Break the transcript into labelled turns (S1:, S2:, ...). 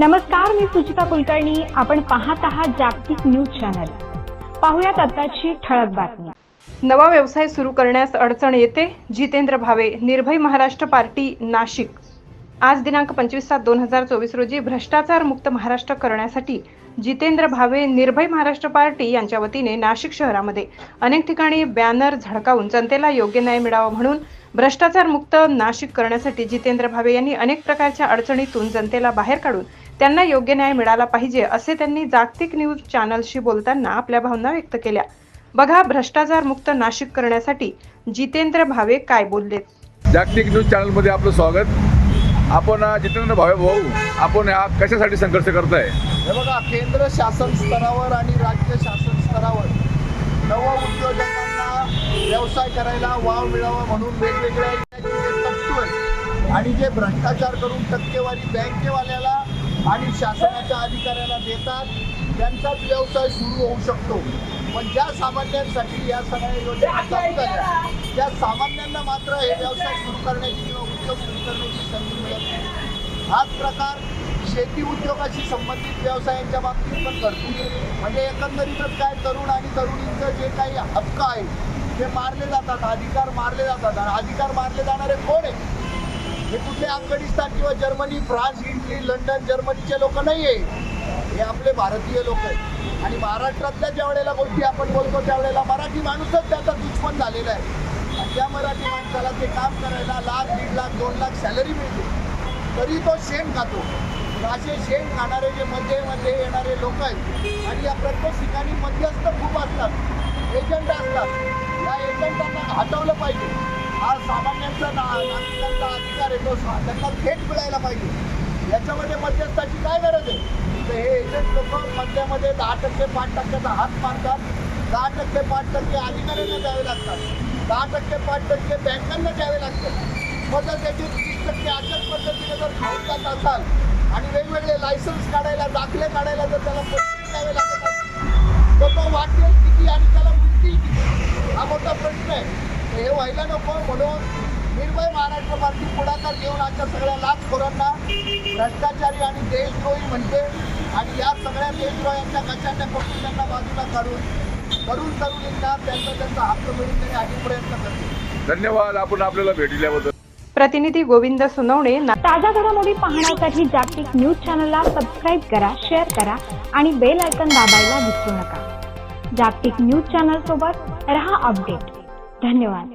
S1: नमस्कार मी सुचिता कुलकर्णी. आपण पाहत आहात जागतिक न्यूज चॅनल. पाहुयात आताची ठळक बातमी.
S2: नवा व्यवसाय सुरू करण्यास अडचण येते. जितेंद्र भावे निर्भय महाराष्ट्र पार्टी नाशिक. आज दिनांक पंचवीस सात दोन हजार चोवीस रोजी भ्रष्टाचार मुक्त महाराष्ट्र करण्यासाठी जितेंद्र भावे निर्भय महाराष्ट्र पार्टी यांच्या वतीने नाशिक शहरामध्ये अनेक ठिकाणी बॅनर झळकावून जनतेला योग्य न्याय मिळावा म्हणून भ्रष्टाचार मुक्त नाशिक करण्यासाठी जितेंद्र भावे यांनी अनेक प्रकारच्या अडचणीतून जनतेला बाहेर काढून त्यांना योग्य न्याय मिळाला पाहिजे असे त्यांनी जागतिक न्यूज चॅनलशी बोलताना आपल्या भावना व्यक्त केल्या. बघा भ्रष्टाचार मुक्त नाशिक करण्यासाठी जितेंद्र भावे काय बोलले
S3: जागतिक न्यूज चॅनलमध्ये आपलं स्वागत. आपण जितेंद्र भावे भाऊ आपण हा कशासाठी संघर्ष करताय?
S4: हे बघा केंद्र शासन स्तरावर आणि राज्य शासन स्तरावर नव उद्योजकांना व्यवसाय करायला वाव मिळावा म्हणून वेगवेगळ्या आणि जे भ्रष्टाचार करून टक्केवारी बँकेवाल्याला आणि शासनाच्या अधिकाऱ्याला देतात त्यांचाच व्यवसाय सुरू होऊ शकतो. पण ज्या सामान्यांसाठी या सगळ्या योजना झाल्या त्या सामान्यांना मात्र हे व्यवसाय सुरू करण्याची किंवा उद्योग सुरू करण्याची संधी मिळत नाही हाच प्रकार शेती उद्योगाशी संबंधित व्यवसायांच्या बाबतीत पण करतो म्हणजे एकंदरीतच काय तरुण आणि तरुणींचं जे काही हक्क आहे ते मारले जातात अधिकार मारले जातात. आणि अधिकार मारले जाणारे कोण आहे हे कुठले अफगाणिस्तान किंवा जर्मनी फ्रान्स इटली लंडन जर्मनीचे लोक नाही आहे हे आपले भारतीय लोक आहेत. आणि महाराष्ट्रातल्या ज्या वेळेला गोष्टी आपण बोलतो त्यावेळेला मराठी माणूसच त्याचा दुश्मन झालेला आहे. आणि त्या मराठी माणसाला ते काम करायला लाख दीड लाख दोन लाख सॅलरी मिळते. तरी तो शेण खातो. असे शेण खाणारे जे मध्ये येणारे लोक आहेत आणि या प्रत्येक ठिकाणी मध्यस्थ खूप असतात. एजंट असतात. या एजंटांना हटवलं पाहिजे. हा सामान्यांचा ना नागरिकांचा अधिकार आहे तो सा- त्यांना थेट मिळायला पाहिजे. याच्यामध्ये मध्यस्थाची काय गरज आहे? तर हे एजंट लोक मध्यामध्ये दहा टक्के पाच टक्क्याचा हात मारतात. दहा टक्के पाच टक्के अधिकाऱ्यांना द्यावे लागतात. दहा टक्के पाच टक्के बँकांना द्यावे लागतात. मग त्याची तीस टक्के अशाच पद्धतीने जर खाऊन जात असाल आणि वेगवेगळे लायसन्स काढायला दाखले काढायला जर त्याला पैसे द्यावे लागत असतील तर तो वाटेल किती आणि त्याला मिळतील किती? हा मोठा प्रश्न आहे. हे व्हायला नको म्हणून निर्भय महाराष्ट्र पार्टी पुढाकार घेऊन आजच्या सगळ्या लाचखोरांना भ्रष्टाचारी आणि देशद्रोही म्हणते आणि या सगळ्या देशद्रोह्यांच्या कशाच्या पक्षी त्यांना बाजूला काढून तरुण तरुणींना त्यांचा त्यांचा हक्क मिळून देण्यासाठी प्रयत्न करते.
S3: धन्यवाद. आपण आपल्याला भेट दिल्याबद्दल.
S2: प्रतिनिधी गोविंद सुनवणे
S1: ताज्या घडामोडी पाहण्यासाठी जागतिक न्यूज चॅनलला सबस्क्राईब करा शेअर करा आणि बेल आयकन दाबायला विसरू नका. जागतिक न्यूज चॅनल सोबत रहा अपडेट. धन्यवाद.